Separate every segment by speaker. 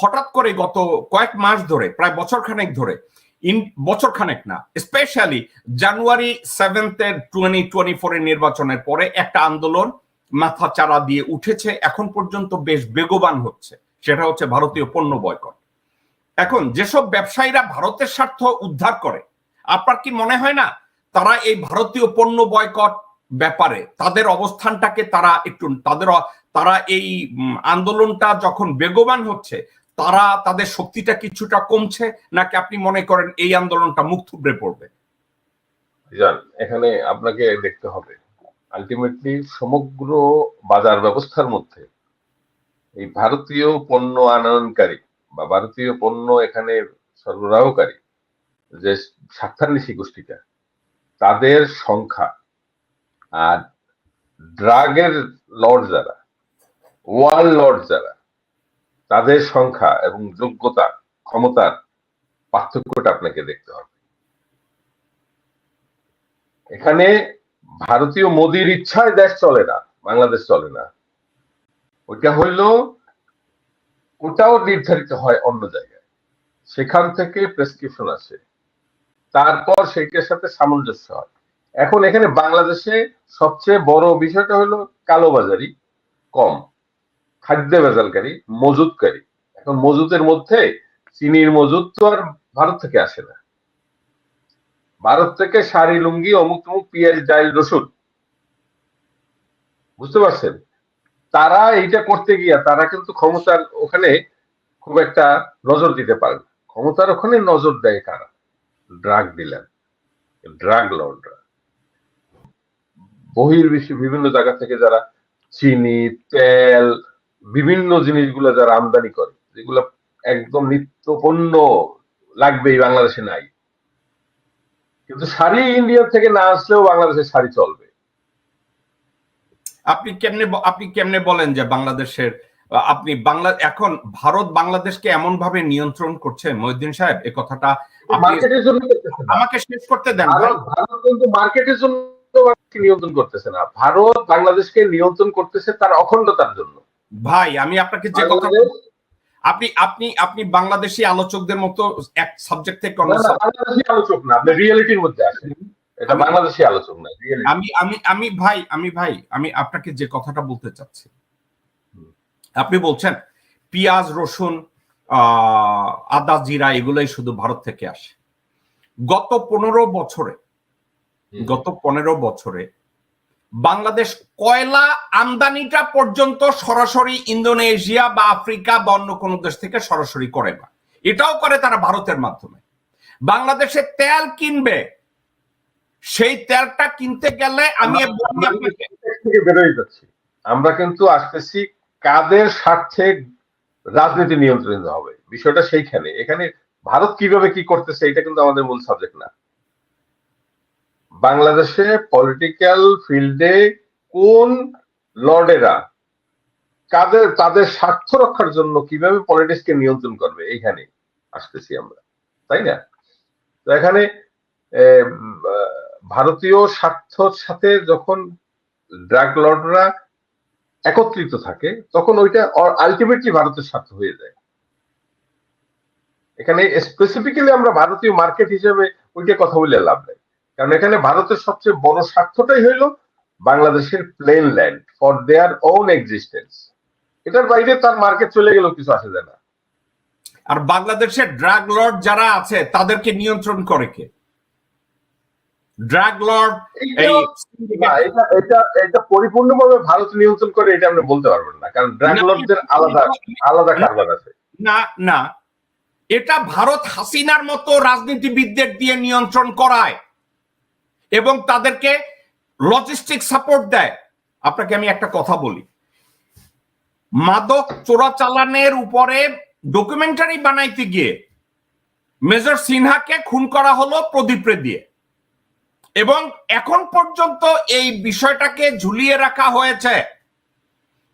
Speaker 1: হঠাৎ করে গত কয়েক মাস ধরে, প্রায় বছর খানেক ধরে, ইন বছর খানেক না স্পেশালি জানুয়ারি সেভেন্থের টোয়েন্টি টোয়েন্টি ফোরের নির্বাচনের পরে একটা আন্দোলন মাথা চারা দিয়ে উঠেছে, এখন পর্যন্ত বেশ বেগবান হচ্ছে, সেটা হচ্ছে ভারতীয় পণ্য বয়কট। এখন যেসব ব্যবসায়ীরা ভারতের স্বার্থ উদ্ধার করে, আপনার কি মনে হয় না, তারা এই ভারতীয় পণ্য বয়কট ব্যাপারে তাদের অবস্থানটাকে তারা একটু, তাদের, তারা এই আন্দোলনটা যখন বেগবান হচ্ছে তারা তাদের শক্তিটা কিছুটা কমছে নাকি আপনি মনে করেন এই আন্দোলনটা মুখ থুবড়ে পড়বে?
Speaker 2: জান, এখানে আপনাকে দেখতে হবে আলটিমেটলি সমগ্র বাজার ব্যবস্থার মধ্যে এই ভারতীয় পণ্য আনয়নকারী বা ভারতীয় পণ্য এখানে সরবরাহকারী যে স্বার্থান্বেষী গোষ্ঠীটা, তাদের সংখ্যা আর ড্রাগের লর্ড যারা ওয়ার্ল্ড লর্ড যারা তাদের সংখ্যা এবং যোগ্যতা, ক্ষমতার পার্থক্যটা আপনাকে দেখতে হবে। এখানে ভারতীয় মোদির ইচ্ছায় দেশ চলে না, বাংলাদেশ চলে না। ওইটা হইল ওটাও নির্ধারিত হয় অন্য জায়গায়। সেখান থেকে প্রেসক্রিপশন আসে। তারপর সেইটার সাথে সামঞ্জস্য হয়। এখন এখানে বাংলাদেশে সবচেয়ে বড় বিষয়টা হলো কালোবাজারি কম। খাদ্য ভেজালকারী মজুদকারী এখন মজুদের মধ্যে চিনির মজুদ তো আর ভারত থেকে আসে না। ভারত থেকে শাড়ি, লুঙ্গি, অমুক তমুক, পেঁয়াজ ডাইল রসুন। বুঝতে পারছেন? তারা এইটা করতে গিয়া তারা কিন্তু ক্ষমতার ওখানে খুব একটা নজর দিতে পারে না। ক্ষমতার ওখানে নজর দেয় কারা? ড্রাগ ডিলার, ড্রাগ লর্ডরা বহির্বিশ্বে বিভিন্ন জায়গা থেকে যারা চিনি, তেল বিভিন্ন জিনিসগুলো যারা আমদানি করে যেগুলো একদম নিত্য পণ্য লাগবেই বাংলাদেশে নাই। কিন্তু শাড়ি ইন্ডিয়া থেকে না আসলেও বাংলাদেশের শাড়ি চলবে।
Speaker 1: আপনি কেমনে আপনি কেমনে বলেন যে বাংলাদেশের আপনি বাংলা এখন ভারত বাংলাদেশকে এমন ভাবে নিয়ন্ত্রণ করছে? মহিউদ্দিন সাহেব এই কথাটা
Speaker 2: মার্কেটের জন্য
Speaker 1: আমাকে শেষ করতে দেন
Speaker 2: ভারত কিন্তু মার্কেটের জন্য নিয়ন্ত্রণ করতেছে না। ভারত বাংলাদেশকে নিয়ন্ত্রণ করতেছে তার অখণ্ডতার জন্য।
Speaker 1: ভাই আমি আপনাকে যে কথা আপনি আপনি আপনি বাংলাদেশি আলোচকদের মতো এক সাবজেক্ট থেকে
Speaker 2: বাংলাদেশি আলোচক না আপনি রিয়েলিটির মধ্যে আসেন এটা বাংলাদেশি আলোচক না
Speaker 1: আমি আমি আমি ভাই আমি ভাই আমি আপনাকে যে কথাটা বলতে চাচ্ছি। আপনি বলছেন পেঁয়াজ রসুন আদা জিরা এগুলোই শুধু ভারত থেকে আসে। গত পনেরো বছরে গত পনেরো বছরে বাংলাদেশ কয়লা আমদানিটা পর্যন্ত সরাসরি ইন্দোনেশিয়া বা আফ্রিকা বা অন্য কোনো দেশ থেকে সরাসরি করে না। এটাও করে তারা ভারতের মাধ্যমে। বাংলাদেশে তেল কিনবে সেই তেলটা কিনতে গেলে আমি
Speaker 2: বেরোয় যাচ্ছি। আমরা কিন্তু আসতেছি কাদের স্বার্থে রাজনীতি নিয়ন্ত্রিত হবে। বিষয়টা সেইখানে। এখানে ভারত কীভাবে কি করতেছে এটা কিন্তু আমাদের মূল সাবজেক্ট না। বাংলাদেশে পলিটিক্যাল ফিল্ডে কোন লর্ডেরা কাদের, তাদের স্বার্থ রক্ষার জন্য কীভাবে পলিটিক্সকে নিয়ন্ত্রণ করবে? এইখানে আসতেছি আমরা, তাই না? তো এখানে ভারতীয় স্বার্থর সাথে যখন ড্রাগ লর্ডরা একত্রিত থাকে, তখন ওইটা আলটিমেটলি ভারতের স্বার্থ হয়ে যায়। এখানে স্পেসিফিক্যালি আমরা ভারতীয় মার্কেট হিসেবে ওইটা কথা বলে লাভ নেই। কারণ এখানে ভারতের সবচেয়ে বড় স্বার্থটাই হইল বাংলাদেশের plain land for their own existence এটার বাইরে তার মার্কেট চলে গেলেও কিছু আসে যায় না।
Speaker 1: আর বাংলাদেশের ড্রাগ লর্ড যারা আছে তাদেরকে নিয়ন্ত্রণ করে কে? ড্রাগ লর্ড
Speaker 2: এটা এটা এটা পরিপূর্ণভাবে ভারত নিয়ন্ত্রণ করে এটা আমরা বলতে পারবেন না। কারণ ড্রাগ লর্ডদের আলাদা আলাদা কারবার আছে।
Speaker 1: না না। এটা ভারত হাসিনার মতো রাজনীতিবিদদের দিয়ে নিয়ন্ত্রণ করায়। এবং তাদেরকে লজিস্টিক সাপোর্ট দেয়। আপনাকে আমি একটা কথা বলি। মাদক চোরাচালানের উপরে ডকুমেন্টারি বানাইতে গিয়ে মেজর সিনহাকে খুন করা হলো প্রদীপরে দিয়ে এবং এখন পর্যন্ত এই বিষয়টাকে ঝুলিয়ে রাখা হয়েছে।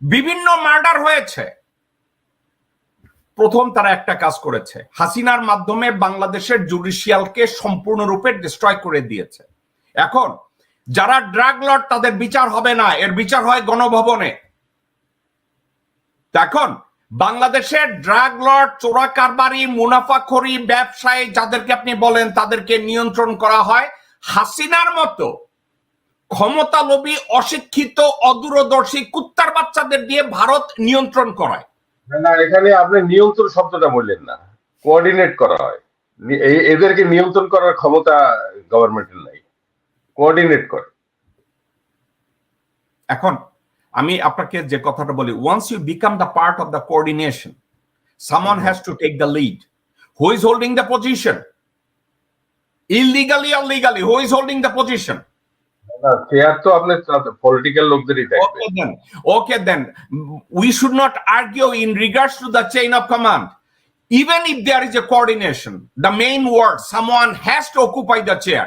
Speaker 1: বিভিন্ন মার্ডার হয়েছে। প্রথম তারা একটা কাজ করেছে। হাসিনার মাধ্যমে বাংলাদেশের জুডিশিয়ালকে সম্পূর্ণরূপে ডিস্ট্রয় করে দিয়েছে। এখন যারা ড্রাগ লর্ড তাদের বিচার হবে না। এর বিচার হয় গণভবনে। এখন বাংলাদেশের ড্রাগ লর্ড চোরা কারবারি মুনাফাখরি ব্যবসায়ী যাদেরকে আপনি বলেন তাদেরকে নিয়ন্ত্রণ করা হয়। হাসিনার মতো ক্ষমতালোভী অশিক্ষিত অদূরদর্শী কুত্তার বাচ্চাদের দিয়ে ভারত নিয়ন্ত্রণ করায়।
Speaker 2: না, এখানে আপনি নিয়ন্ত্রণ শব্দটা বললেন না। কোঅর্ডিনেট করা হয়। এদেরকে নিয়ন্ত্রণ করার ক্ষমতা গভর্নমেন্টের নাই। কোঅর্ডিনেট করে
Speaker 1: এখন আমি আপনাকে যে কথাটা বলি once you become the part of the coordination someone has to take the lead who is holding the position illegally or legally who is holding the
Speaker 2: position chair তো আপনার পলিটিক্যাল লোকদেরই
Speaker 1: then. Okay then. We should not argue in regards to the chain of command. Even if there is a coordination, the main word, someone has to occupy the chair.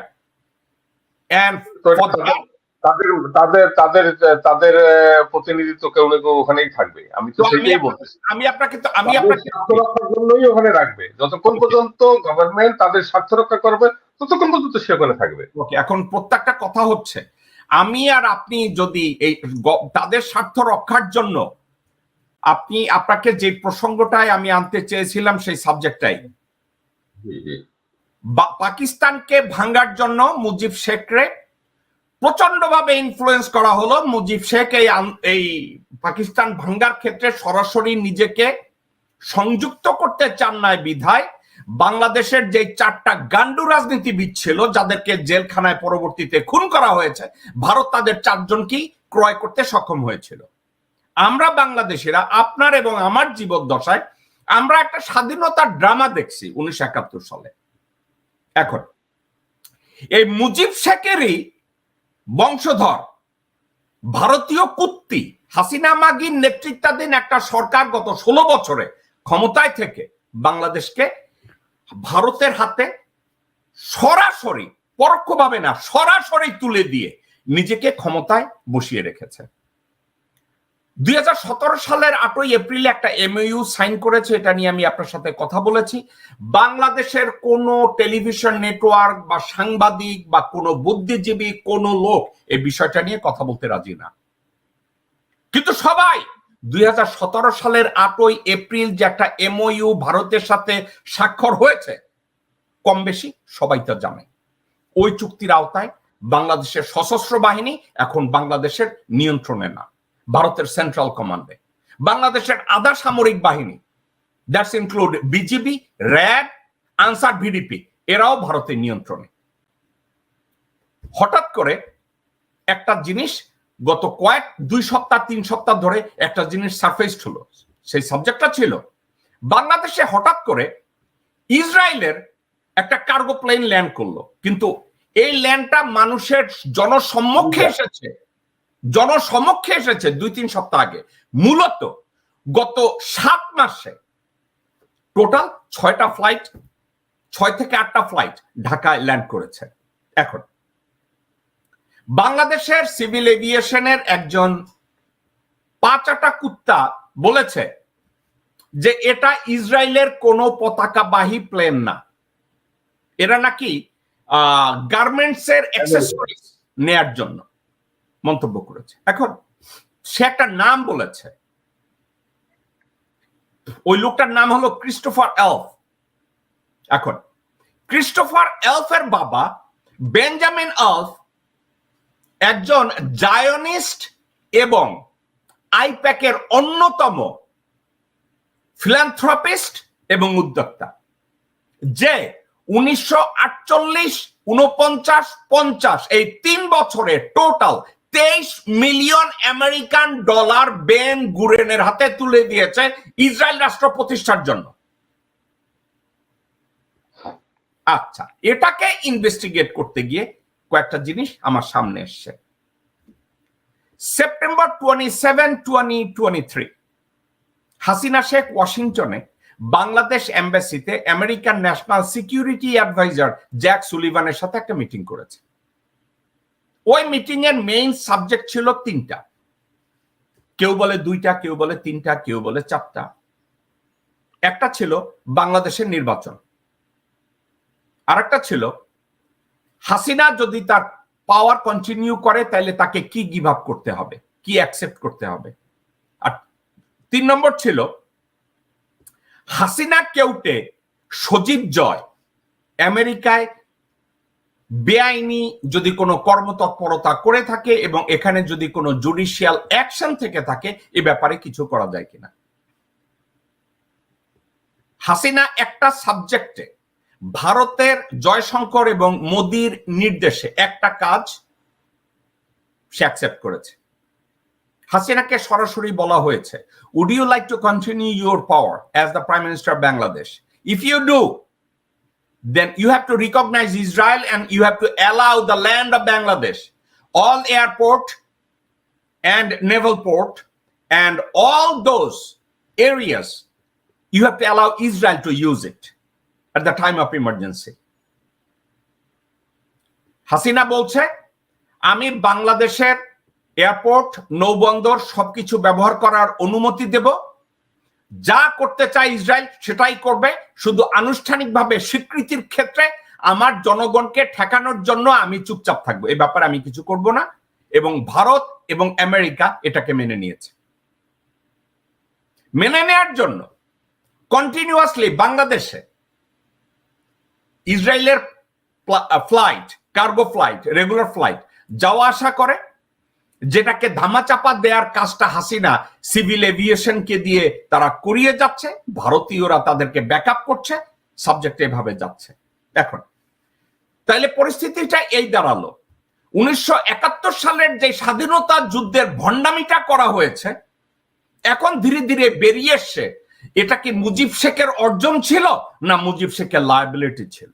Speaker 1: And for
Speaker 2: তাদের- তাদের তাদের তাদের তাদের প্রতিনিধিত্ব কেউ না কেউ ওখানেই থাকবে। আমি তো সেটাই
Speaker 1: আপনাকে- আমি আপনাকে তো আমি আপনাকে
Speaker 2: স্বার্থ রক্ষার জন্যই ওখানে রাখবে। যতক্ষণ পর্যন্ত গভর্নমেন্ট তাদের স্বার্থ রক্ষা করবে ততক্ষণ পর্যন্ত সে ওখানে থাকবে।
Speaker 1: Okay, এখন প্রত্যেকটা কথা হচ্ছে আমি আর আপনি যদি এই তাদের স্বার্থ রক্ষার জন্য আপনি আপনাকে যে প্রসঙ্গটায় আমি আনতে চেয়েছিলাম সেই সাবজেক্টটাই পাকিস্তানকে ভাঙ্গার জন্য মুজিব শেখরে প্রচণ্ড ভাবে ইনফ্লুয়েন্স করা হলো। মুজিব শেখ এই এই পাকিস্তান ভাঙ্গার ক্ষেত্রে সরাসরি নিজেকে সংযুক্ত করতে চান নাই বিধায়। বাংলাদেশের যে চারটা গান্ডু রাজনীতিবিদ ছিল, যাদেরকে জেলখানায় পরবর্তীতে খুন করা হয়েছে, ভারত তাদের চারজনকেই ক্রয় করতে সক্ষম হয়েছিল। আমরা বাংলাদেশিরা, আপনার এবং আমার জীবদ্দশায়, আমরা একটা স্বাধীনতার ড্রামা দেখছি উনিশশো একাত্তর সালে। এখন, এই মুজিব শেখেরই বংশধর, ভারতীয় কুত্তি হাসিনা মাগির নেতৃত্বাধীন একটা সরকার গত ষোলো বছরে ক্ষমতায় থেকে বাংলাদেশকে ভারতের হাতে সরাসরি, পরোক্ষভাবে না, সরাসরি তুলে দিয়ে নিজেকে ক্ষমতায় বসিয়ে রেখেছে। দুই হাজার সতেরো সালের আটই এপ্রিলে একটা এমইউ সাইন করেছে, এটা নিয়ে আমি আপনার সাথে কথা বলেছি। বাংলাদেশের কোন টেলিভিশন নেটওয়ার্ক বা সাংবাদিক বা কোন বুদ্ধিজীবী, কোন লোক এই বিষয়টা নিয়ে কথা বলতে রাজি না। কিন্তু সবাই দুই হাজার সতেরো সালের আটই এপ্রিল যে একটা এমওইউ ভারতের সাথে স্বাক্ষর হয়েছে, কম বেশি সবাই তা জানে। ওই চুক্তির আওতায় বাংলাদেশের সশস্ত্র বাহিনী এখন বাংলাদেশের নিয়ন্ত্রণে না। ভারতের সেন্ট্রাল কমান্ডে বাংলাদেশের আধা সামরিক বাহিনী that's include BGB RAB Ansar VDP এরাও ভারতের নিয়ন্ত্রণে। হঠাৎ করে একটা জিনিস গত কয়েক দুই সপ্তাহ তিন সপ্তাহ ধরে একটা জিনিস সারফেস হলো। সেই সাবজেক্টটা ছিল বাংলাদেশে হঠাৎ করে ইসরায়েলের একটা কার্গো প্লেন ল্যান্ড করল। কিন্তু এই ল্যান্ডটা মানুষের জনসম্মুখে এসেছে। জনসমক্ষে এসেছে দুই তিন সপ্তাহ আগে। মূলত গত সাত মাসে টোটাল ছয়টা ফ্লাইট ছয় থেকে আটটা ফ্লাইট ঢাকায় ল্যান্ড করেছে। এখন বাংলাদেশের সিভিল এভিয়েশনের একজন পাঁচাটা কুত্তা বলেছে যে এটা ইসরায়েলের কোনো পতাকাবাহী প্লেন না। এরা নাকি গার্মেন্টস এর অ্যাক্সেসরিজ নেয়ার জন্য। মন্তব্য করেছে। এখন সে একটা নাম বলেছে। ওই লোকটার নাম হলো ক্রিস্টোফার এলফ। এখন ক্রিস্টোফার এলফের বাবা বেঞ্জামিন এলফ একজন জায়নিস্ট এবং আইপ্যাকের অন্যতম ফিলান্থ্রপিস্ট এবং উদ্যোক্তা, যে উনিশশো আটচল্লিশ উনপঞ্চাশ পঞ্চাশ, এই তিন বছরে টোটাল তেইশ মিলিয়ন আমেরিকান ডলার বেন গুরেনের হাতে তুলে দিয়েছে ইসরায়েল রাষ্ট্র প্রতিষ্ঠার জন্য। আচ্ছা এটাকে ইনভেস্টিগেট করতে গিয়ে কয়েকটা জিনিস আমার সামনে এসছে। September twenty seven twenty twenty three Hasina Sheikh ওয়াশিংটনে Bangladesh এম্বাসিতে American national security adviser Jack সুলিভানের সাথে একটা মিটিং করেছে। ওই মিটিং এর মেইন সাবজেক্ট ছিল তিনটা। কেউ বলে দুইটা, কেউ বলে তিনটা, কেউ বলে চারটা। একটা ছিল বাংলাদেশের নির্বাচন। আরেকটা ছিল, হাসিনা যদি তার পাওয়ার কন্টিনিউ করে তাহলে তাকে কি গিভ আপ করতে হবে? কি অ্যাকসেপ্ট করতে হবে? আর তিন নম্বর ছিল, হাসিনা কেউটে সজীব জয় আমেরিকায় বেআইনি যদি কোনো কর্মতৎপরতা করে থাকে এবং এখানে যদি কোনো জুডিশিয়াল অ্যাকশন থেকে থাকে, এ ব্যাপারে কিছু করা যায় কিনা? হাসিনা একটা সাবজেক্টে ভারতের জয়শঙ্কর এবং মোদির নির্দেশে একটা কাজ সে অ্যাকসেপ্ট করেছে। হাসিনাকে সরাসরি বলা হয়েছে would you like to continue your power as the prime minister Bangladesh if you do then you have to recognize Israel and you have to allow the land of Bangladesh, all airport and naval port and all those areas, you have to allow Israel to use it at the time of emergency. Hasina বলছে আমি বাংলাদেশের airport নৌবন্দর সবকিছু ব্যবহার করার অনুমতি দেব যা করতে চায় ইসরায়েল, সেটাই করবে। শুধু আনুষ্ঠানিকভাবে স্বীকৃতির ক্ষেত্রে আমার জনগণকে ঠেকানোর জন্য আমি চুপচাপ থাকব। এই ব্যাপারে আমি কিছু করব না। এবং ভারত এবং আমেরিকা এটাকে মেনে নিয়েছে। মেনে নেয়ার জন্য কন্টিনিউয়াসলি বাংলাদেশে ইসরায়েলের flight cargo flight regular flight যাওয়া আসা করে। যেটাকে ধামাচাপা দেওয়ার কাজটা হাসিনা সিভিল এভিয়েশনকে দিয়ে তারা করিয়ে যাচ্ছে, ভারতীয়রা তাদেরকে ব্যাকআপ করছে সাবজেক্ট এভাবে যাচ্ছে। এখন, তাইলে পরিস্থিতিটা এই দাঁড়াল। উনিশশো একাত্তর সালের যে স্বাধীনতা যুদ্ধের ভণ্ডামিটা করা হয়েছে, এখন ধীরে ধীরে বেরিয়ে এসছে। এটা কি মুজিব শেখের অর্জন ছিল না মুজিব শেখের লায়াবিলিটি ছিল?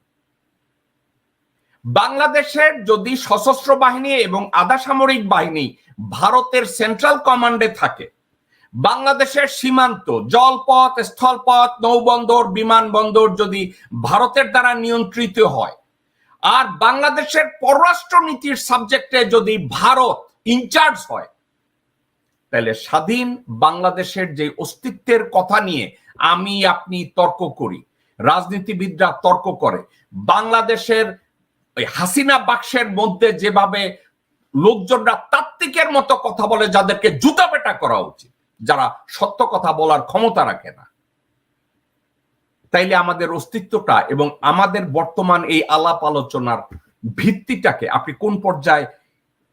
Speaker 1: বাংলাদেশের যদি সশস্ত্র বাহিনী এবং আধা সামরিক বাহিনী ভারতের সেন্ট্রাল কমান্ডে থাকে, বাংলাদেশের সীমান্ত, জলপথ, স্থলপথ, নৌবন্দর, বিমানবন্দর যদি ভারতের দ্বারা নিয়ন্ত্রিত হয়, আর বাংলাদেশের পররাষ্ট্র নীতির সাবজেক্টে যদি ভারত ইনচার্জ হয়, তাহলে স্বাধীন বাংলাদেশের যে অস্তিত্বের কথা নিয়ে আমি, আপনি তর্ক করি, রাজনীতিবিদরা তর্ক করে, বাংলাদেশের ওই হাসিনা বাক্সের মধ্যে যেভাবে লোকজনরা তাত্ত্বিকের মতো কথা বলে, যাদেরকে জুতা পেটা করা উচিত, যারা সত্য কথা বলার ক্ষমতা রাখে না। তাইলে আমাদের অস্তিত্বটা এবং আমাদের বর্তমান এই আলাপ আলোচনার ভিত্তিটাকে আপনি কোন পর্যায়ে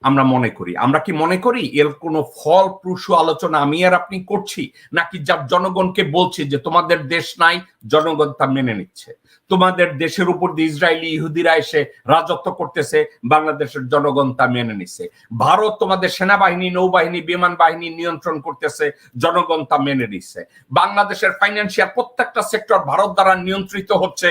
Speaker 1: আমরা মনে করি। আমরা কি মনে করি এর কোনো ফলপ্রসূ আলোচনা আমি আর আপনি করছি? নাকি যা জনগণকে বলছি যে তোমাদের দেশ নাই, জনগণ তা মেনে নিচ্ছে। তোমাদের দেশের উপর দিয়ে ইসরায়েলি ইহুদিরা এসে রাজত্ব করতেছে, বাংলাদেশের জনগণ তা মেনে নিচ্ছে ভারত তোমাদের সেনাবাহিনী, নৌবাহিনী, বিমান বাহিনী নিয়ন্ত্রণ করতেছে, জনগণ তা মেনে নিচ্ছে বাংলাদেশের ফাইন্যান্সিয়াল প্রত্যেকটা সেক্টর ভারত দ্বারা নিয়ন্ত্রিত হচ্ছে,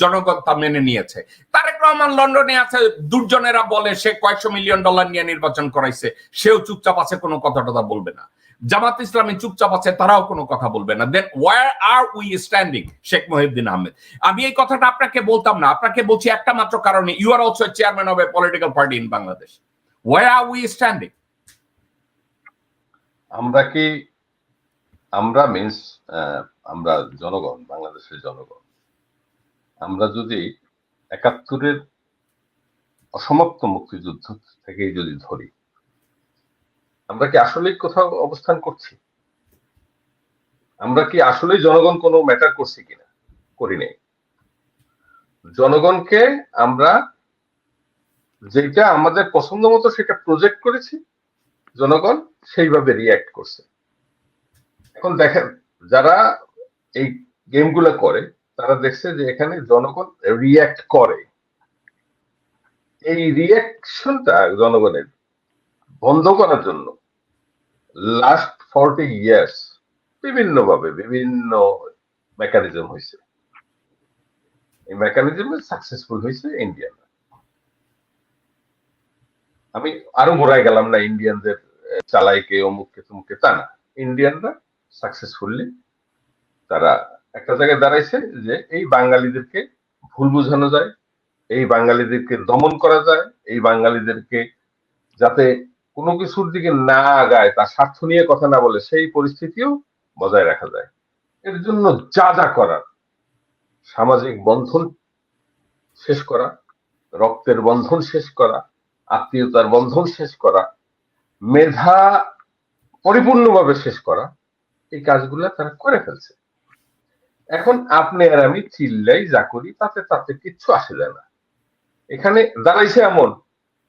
Speaker 1: জনগণ তা মেনে নিয়েছে। তারেক রহমান লন্ডনে আছে, দুর্জনেরা বলে সে কয়েকশো মিলিয়ন ডলার নিয়ে নির্বাচন করাইছে, সেও চুপচাপ আছে, কোনো কথা টথা বলবে না। জামাত ইসলামী চুপচাপ আছে, তারাও কোনো কথা বলবে না। Then where are we standing Sheikh Mohiuddin Ahmed. আমি এই কথাটা আপনাকে বলতাম না, আপনাকে বলছি একটা মাত্র কারণে you are also chairman of a political party in Bangladesh where are we standing
Speaker 2: আমরা কি, আমরা মিন্স আমরা জনগণ, বাংলাদেশের জনগণ। আমরা যদি একাত্তরের অসমাপ্ত মুক্তিযুদ্ধ থেকেই যদি ধরি, আমরা কি আসলেই কোথাও অবস্থান করছি? আমরা কি আসলেই জনগণ কোনো ম্যাটার করছি কিনা? করি নাই। জনগণকে আমরা যেটা আমাদের পছন্দ মতো সেটা প্রজেক্ট করেছি, জনগণ সেইভাবে রিয়াক্ট করছে। এখন দেখেন, যারা এই গেমগুলো করে, তারা দেখছে যে এখানে জনগণ রিয়াক্ট করে। এই রিয়াকশনটা জনগণের বন্ধ করার জন্য লাস্ট ফর্টি ইয়ার্স বিভিন্নভাবে বিভিন্ন মেকানিজম হয়েছে। এই মেকানিজমে সাকসেসফুল হয়েছে ইন্ডিয়ান আমি আরও ঘোরায় গেলাম না ইন্ডিয়ানদের চালাইকে, অমুককে, তুমুককে, তা না। ইন্ডিয়ানরা সাকসেসফুললি তারা একটা জায়গায় দাঁড়াইছে যে এই বাঙালিদেরকে ভুল বোঝানো যায় এই বাঙালিদেরকে দমন করা যায়, এই বাঙালিদেরকে যাতে কোনো কিছুর দিকে না আগায়, তার স্বার্থ নিয়ে কথা না বলে, সেই পরিস্থিতিও বজায় রাখা যায়। এর জন্য যা যা করার, সামাজিক বন্ধন শেষ করা, রক্তের বন্ধন শেষ করা, আত্মীয়তার বন্ধন শেষ করা, মেধা পরিপূর্ণভাবে শেষ করা, এই কাজগুলো তারা করে ফেলছে। এখন আপনি আর আমি চিল্লাই যা করি, তাতে তাতে কিচ্ছু আসে যায় না। এখানে দাঁড়াইছে এমন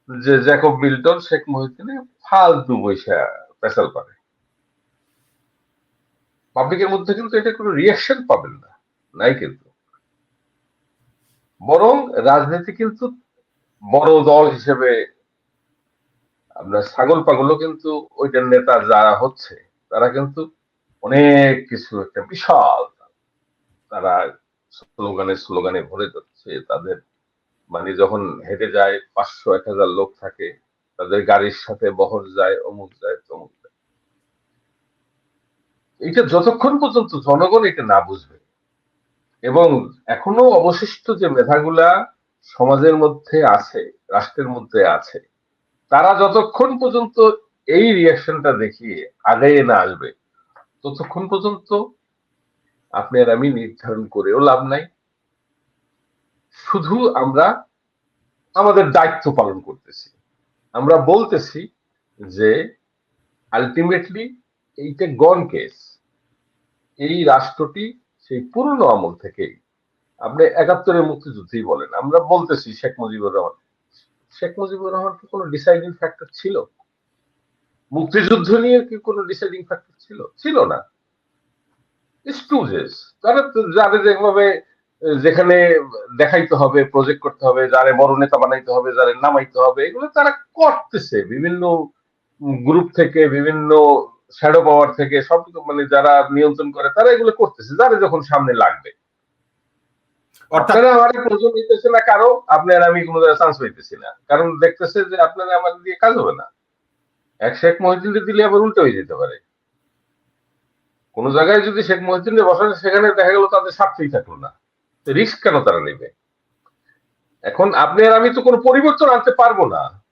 Speaker 2: যে জ্যাকব মিল্টন, শেখ মহিউদ্দিনে ফালতু বৈশা পেশাল করে। পাবলিকের মধ্যে কিন্তু এটা কোনো রিয়াকশন পাবেন না, নাই কিন্তু। বরং রাজনীতি কিন্তু বড় দল হিসেবে আপনার ছাগল পাগলও কিন্তু ওইটার নেতা যারা হচ্ছে, তারা কিন্তু অনেক কিছু একটা বিশাল, তারা স্লোগানে স্লোগানে ভরে যাচ্ছে, তাদের মানে যখন হেঁটে যায়, পাঁচশো, এক হাজার লোক থাকে, তাদের গাড়ির সাথে বহর যায়, অমুক যায়, তমুক যায়। এটা যতক্ষণ পর্যন্ত জনগণ এটা না বুঝবে এবং এখনও অবশিষ্ট যে মেধাগুলা সমাজের মধ্যে আছে, রাষ্ট্রের মধ্যে আছে, তারা যতক্ষণ পর্যন্ত এই রিয়াকশনটা দেখিয়ে আগে না আসবে, ততক্ষণ পর্যন্ত আপনি আর আমি নির্ধারণ করেও লাভ নাই। শুধু আমরা আমাদের দায়িত্ব পালন করতেছি। আমরা বলতেছি যে আলটিমেটলি এইটা গন কেস এই রাষ্ট্রটি সেই পুরনো আমল থেকেই। আপনি একাত্তরের মুক্তিযুদ্ধেই বলেন, আমরা বলতেছি শেখ মুজিবুর রহমান। শেখ মুজিবুর রহমান কি কোনো ডিসাইডিং ফ্যাক্টর ছিল? মুক্তিযুদ্ধ নিয়ে কি কোনো ডিসাইডিং ফ্যাক্টর ছিল? ছিল না। তারা যাদের যেভাবে যেখানে দেখাইতে হবে প্রজেক্ট করতে হবে যারে বড় নেতা বানাইতে হবে যারে নামাইতে হবে এগুলো তারা করতেছে। বিভিন্ন গ্রুপ থেকে বিভিন্ন শ্যাডো পাওয়ার থেকে সব মানে যারা নিয়ন্ত্রণ করে তারা এগুলো করতেছে যারা যখন সামনে লাগবে। আপনারা আমার প্রয়োজন হইতেছে না কারও আপনার আমি কোনো জায়গায় চান্স পাইতেছি না। কারণ দেখতেছে যে আপনারা আমার দিয়ে কাজ হবে না। এক শেখ মহিউদ্দিনকে দিলে আবার উল্টো হয়ে যেতে পারে। কোন জায়গায় যদি শেখ মহিউদ্দিনকে বসান সেখানে দেখা গেল তাদের স্বার্থই থাকল না। রিস্ক কেন তারা নেবে? এখন আপনি আর আমি তো কোনো পরিবর্তন আনতে পারব না।